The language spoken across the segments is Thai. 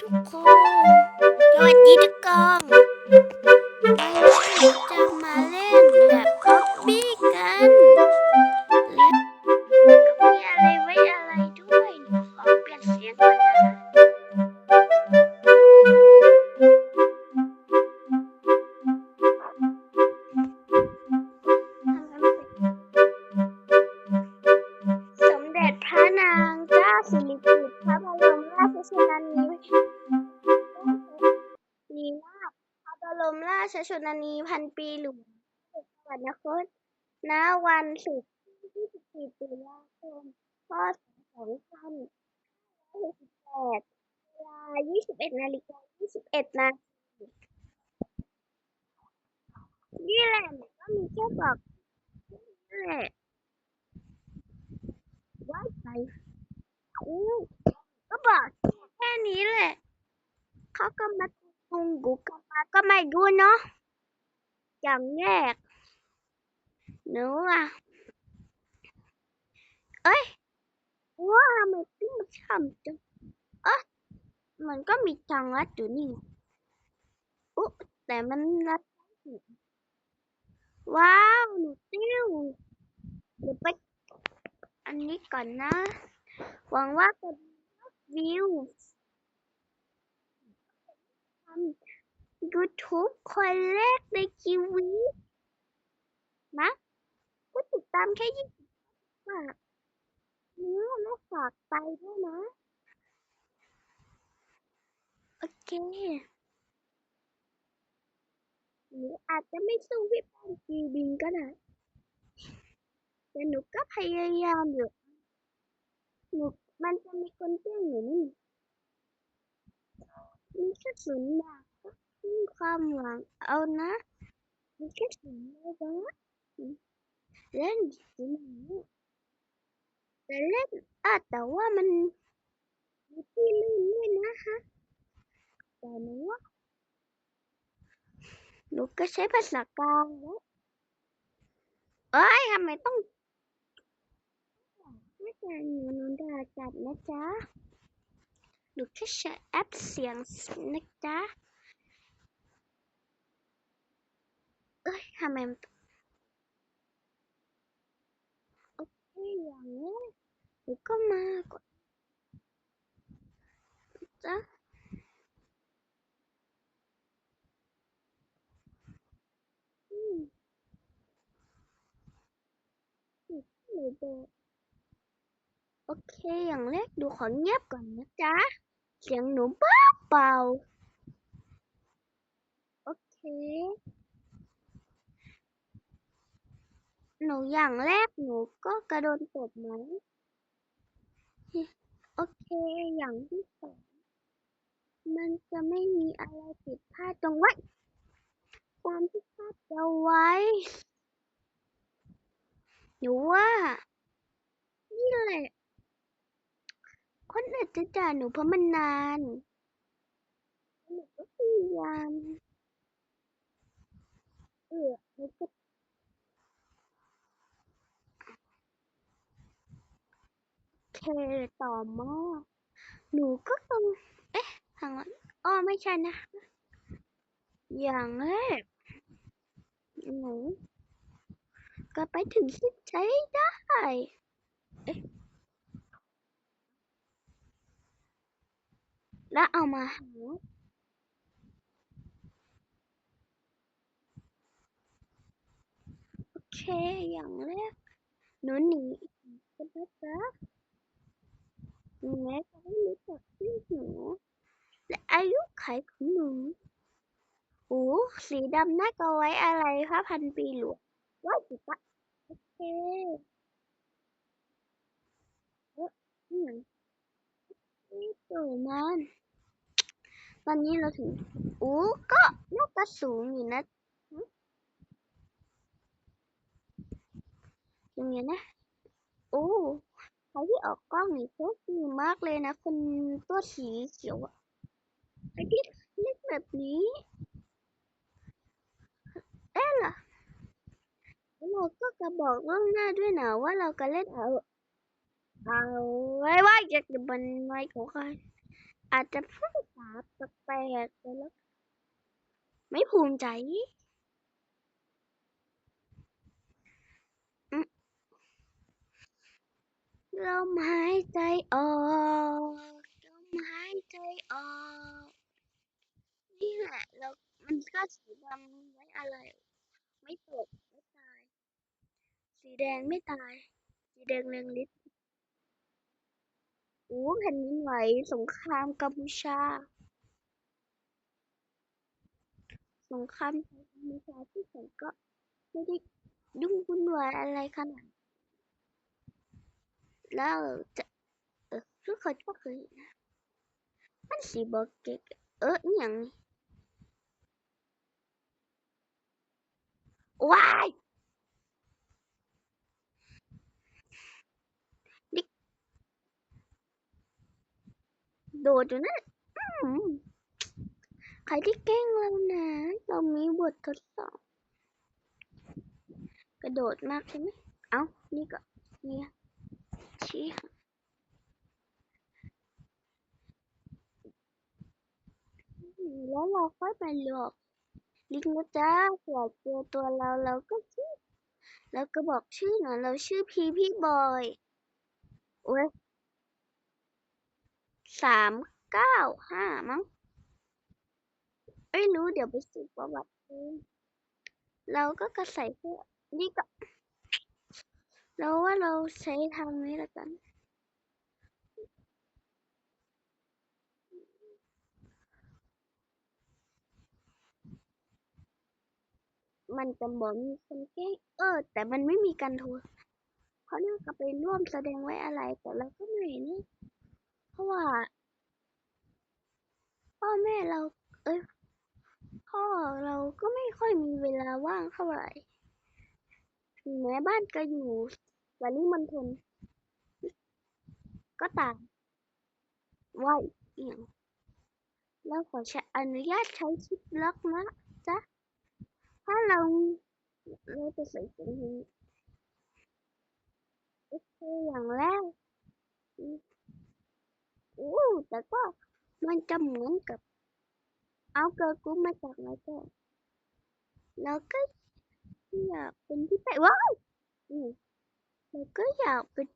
ทุกคนสวัส ชชนนีพันปีหลวงสวรรคตณวันศุกร์ที่24ตุลาคมพศ2568เวลา 21นาฬิกา21นาทีนี่แหละก็มีแค่บอกนี่แหละว่าไปอู้ก็บอกแค่นี้แหละเขาก็มา ตุงกูกลับมาก็ไม่รู้เนาะอย่างแรกหนูอะเอ้ยว่าทำไมถึงมาทำจังเอ๊ะมันก็มีทางลัดอยู่นี่อุ๊แต่มันลัดไม่ถึงว้าวหนูติ้วเดี๋ยวไปอันนี้ก่อนนะหวังว่าจะได้วิวทำ YouTube คนแรกในชีวิตนะผู้ติดตามแค่ยี่สิบฝากเนื้อและฝากไปด้วยนะ โอเคหรืออาจจะไม่สู้พี่ปานจีบินก็ได้แต่หนูก็พยายามอยู่หนูมันจะมีคนแจ้งอยู่นี่ มีแค่ศูนย์บาทก็มีความหวังเอานะมีแค่ศูนย์บาทเล่นจริงแต่เล่นอะแต่ว่ามันมีที่ลื่นด้วยนะคะแต่หนูว่าหนูก็ใช้ภาษากลางแล้วเอ้ยทำไมต้องไม่ใช่หนูหนูด่าจัดนะจ๊ะ หนูแค่ใช้แอปเสียงนะจ๊ะเอ้ยทำไมมันโอ เคอย่างหนูบอกโอเคอย่าเงียบก่อนนะจ๊ะเสียงหนูเบาเบาโอเค หนูอย่างแรกหนูก็กระโดนตบไหมโอเค อย่างที่สองมันจะไม่มีอะไรผิดพลาดตรงไว้ ความที่พลาดจะไว้ หนูว่า นี่แหละ คนอื่นจะด่าหนูเพราะมันนานหนูก็พยายามเออหนูก็เคต่อหม้อหนูก็ต้องเอ๊ะทางนั้นอ้อไม่ใช่นะ อย่างแรกหนูก็ไปถึงเส้นชัยได้ เอ๊ะ แล้วเอามาหาโอเค อย่างแรกหนูหนีกันนะจ๊ะแม้จะไม่รู้จักชื่อหนูและอายุไขของหนูโอ้สีดำน่าจะไว้อะไรพระพันปีหลวงว้าจิตะโอเคเออนี่ไงนี่ตัวมัน ตอนนี้เราถึงโอ้ก็น่าจะสูงอยู่นะอย่างเงี้ยนะโอ้ใครที่ออกกล้องนี่โชคดีมากเลยนะ คนตัวสีเขียวอะไอ้ที่เล่นแบบนี้เอ๊ะล่ะแล้วเราก็จะบอกล่วงหน้าด้วยนะว่าเราจะเล่นเอาเอาไว้ว่าจะเป็นไว้ของใครอาจจะพูดไปา แปลกไปแล้ว ไม่ภูมิใจลมหายใจออกลมหายใจออกนี่แหละแล้วมันก็สีดำไว้อะไร ไม่ตกไม่ตาย สีแดงไม่ตาย สีแดงเรืองฤทธิ์โอ้แผ่นดินไหวสงครามกัมพูชา สงครามกัมพูชาที่ผมก็ไม่ได้ยุ่งวุ่นวายอะไรขนาดแล้วจะเออทุกคนก็เคยนะมันสีบอกเกกเอออย่างนี้ว้ายดิโดดอยู่นะอืม ใครที่แกล้งเรานะ เรามีบททดสอบ กระโดดมากใช่ไหม เอ้า นี่ก็ เนี่ยชี้แล้วเราค่อยไปหลอกลิงนะจ๊ะอยากเจอตัวเราเราก็ชื่อแล้วก็บอกชื่อหน่อยเราชื่อพีพี่บอยโอ้ยสามเก้าห้ามั้ง ไม่รู้เดี๋ยวไปสืบประวัติเองเราก็กระใส่เสื้อนี่ก็เราว่าเราใช้ทางนี้ล้วกันมันจะบอกมีคนแกล้งเออ แต่มันไม่มีการโทรเขาน่าจะไปร่วมแสดงไว้อะไร แต่เราก็ไม่เห็นเพราะว่า พ่อแม่เรา เอ้ยพ่อเราก็ไม่ค่อยมีเวลาว่างเท่าไหร่ถึงแม้บ้านก็อยู่ปริมณฑลก็ตามว่าเอียงเราขอใช้อนุญาตใช้ชิปล็อกนะจ๊ะ ถ้าเราเราจะใส่ตรงนี้โอเคอย่างแรกอืมโอ้แต่ก็มันจะเหมือนกับ เอาเกิร์ลกรุ๊ปมาจากไหนก็เราก็อยากเป็นที่ไปว้าวอืมเราก็อยากเป็น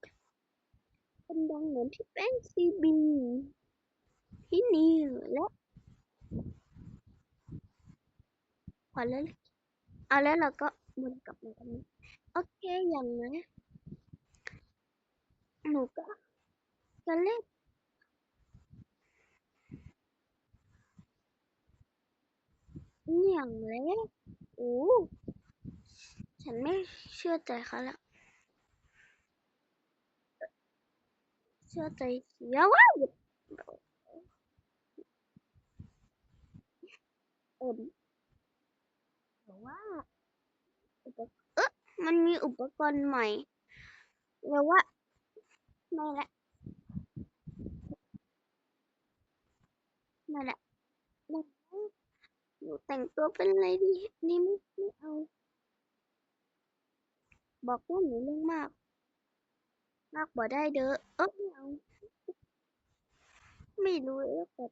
คนดังเหมือนที่เป็นซีบีที่นี่และพอแล้วเอาแล้วเราก็วนกลับมาตรงนี้โอเคอย่างนั้หนูก็จะเล่น อย่างเล็กโอ้ฉันไม่เชื่อใจเขาแล้วเชื่อใจเสียว้าเอิมแต่ว่าอุปเอ๊ะมันมีอุปกรณ์ใหม่แล้วว่าไม่ละไม่ละ หนูแต่งตัวเป็นอะไรดี นี่ไม่ไม่เอา บอกว่าหนูเรื่องมาก มากบ่ได้เด้อ เอ๊ะไม่เอา ไม่รู้แล้วแต่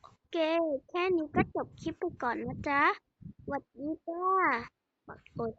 โอเค แค่นี้ก็จบคลิปไปก่อนนะจ๊ะสวัสดีจ้าปักกด